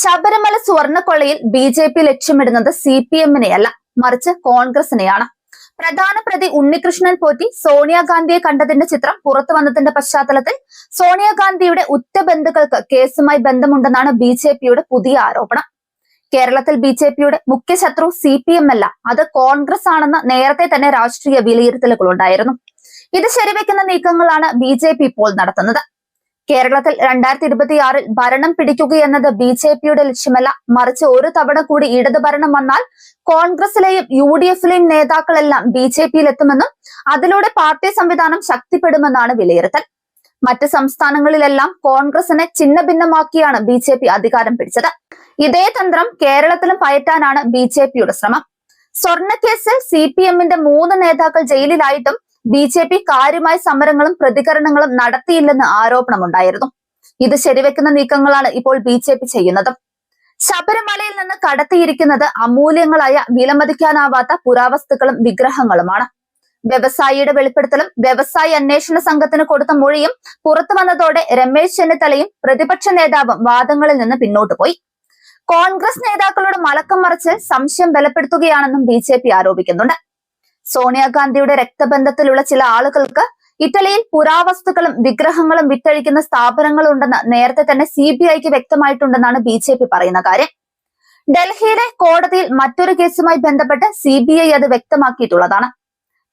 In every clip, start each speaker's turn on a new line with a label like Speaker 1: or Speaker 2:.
Speaker 1: ശബരിമല സ്വർണക്കൊള്ളയിൽ B J P ലക്ഷ്യമിടുന്നത് C P എമ്മിനെയല്ല മറിച്ച് കോൺഗ്രസിനെയാണ്. പ്രധാന പ്രതി ഉണ്ണികൃഷ്ണൻ പോറ്റി സോണിയാഗാന്ധിയെ കണ്ടതിന്റെ ചിത്രം പുറത്തു വന്നതിന്റെ പശ്ചാത്തലത്തിൽ സോണിയാഗാന്ധിയുടെ ഉറ്റ ബന്ധുക്കൾക്ക് കേസുമായി ബന്ധമുണ്ടെന്നാണ് ബി ജെ പിയുടെ പുതിയ ആരോപണം. കേരളത്തിൽ ബി ജെ പിയുടെ മുഖ്യ ശത്രു സി പി എം അല്ല അത് കോൺഗ്രസ് ആണെന്ന് നേരത്തെ തന്നെ രാഷ്ട്രീയ വിലയിരുത്തലുകൾ ഉണ്ടായിരുന്നു. ഇത് ശരിവെക്കുന്ന നീക്കങ്ങളാണ് ബി ജെ പി ഇപ്പോൾ നടത്തുന്നത്. കേരളത്തിൽ രണ്ടായിരത്തി ഇരുപത്തിയാറിൽ ഭരണം പിടിക്കുകയെന്നത് ബി ജെ പിയുടെ ലക്ഷ്യമല്ല. മറിച്ച് ഒരു തവണ കൂടി ഇടത് ഭരണം വന്നാൽ കോൺഗ്രസിലെയും യു ഡി എഫിലെയും നേതാക്കളെല്ലാം ബി ജെ പിയിൽ എത്തുമെന്നും അതിലൂടെ പാർട്ടി സംവിധാനം ശക്തിപ്പെടുമെന്നാണ് വിലയിരുത്തൽ. മറ്റ് സംസ്ഥാനങ്ങളിലെല്ലാം കോൺഗ്രസിനെ ചിഹ്ന ഭിന്നമാക്കിയാണ് ബി ജെ പി അധികാരം പിടിച്ചത്. ഇതേ തന്ത്രം കേരളത്തിലും പയറ്റാനാണ് ബി ജെ പിയുടെ ശ്രമം. സ്വർണക്കേസിൽ സി പി എമ്മിന്റെ മൂന്ന് നേതാക്കൾ ജയിലിലായിട്ടും ബി ജെ പി കാര്യമായ സമരങ്ങളും പ്രതികരണങ്ങളും നടത്തിയില്ലെന്ന് ആരോപണമുണ്ടായിരുന്നു. ഇത് ശരിവെക്കുന്ന നീക്കങ്ങളാണ് ഇപ്പോൾ ബി ജെ പി ചെയ്യുന്നത്. ശബരിമലയിൽ നിന്ന് കടത്തിയിരിക്കുന്നത് അമൂല്യങ്ങളായ വിലമതിക്കാനാവാത്ത പുരാവസ്തുക്കളും വിഗ്രഹങ്ങളുമാണ്. വ്യവസായിയുടെ വെളിപ്പെടുത്തലും വ്യവസായി അന്വേഷണ സംഘത്തിന് കൊടുത്ത മൊഴിയും പുറത്തു വന്നതോടെ രമേശ് ചെന്നിത്തലയും പ്രതിപക്ഷ നേതാവും വാദങ്ങളിൽ നിന്ന് പിന്നോട്ട് പോയി. കോൺഗ്രസ് നേതാക്കളോട് മലക്കം മറിച്ച് സംശയം ബലപ്പെടുത്തുകയാണെന്നും ബി ആരോപിക്കുന്നുണ്ട്. സോണിയാഗാന്ധിയുടെ രക്തബന്ധത്തിലുള്ള ചില ആളുകൾക്ക് ഇറ്റലിയിൽ പുരാവസ്തുക്കളും വിഗ്രഹങ്ങളും വിറ്റഴിക്കുന്ന സ്ഥാപനങ്ങളുണ്ടെന്ന് നേരത്തെ തന്നെ സി ബി ഐക്ക് വ്യക്തമായിട്ടുണ്ടെന്നാണ് ബി ജെ പി പറയുന്ന കാര്യം. ഡൽഹിയിലെ കോടതിയിൽ മറ്റൊരു കേസുമായി ബന്ധപ്പെട്ട് സി ബി ഐ അത് വ്യക്തമാക്കിയിട്ടുള്ളതാണ്.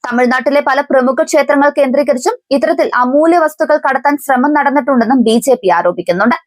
Speaker 1: തമിഴ്നാട്ടിലെ പല പ്രമുഖ ക്ഷേത്രങ്ങൾ കേന്ദ്രീകരിച്ചും ഇത്തരത്തിൽ അമൂല്യ വസ്തുക്കൾ കടത്താൻ ശ്രമം നടന്നിട്ടുണ്ടെന്നും ബി ആരോപിക്കുന്നുണ്ട്.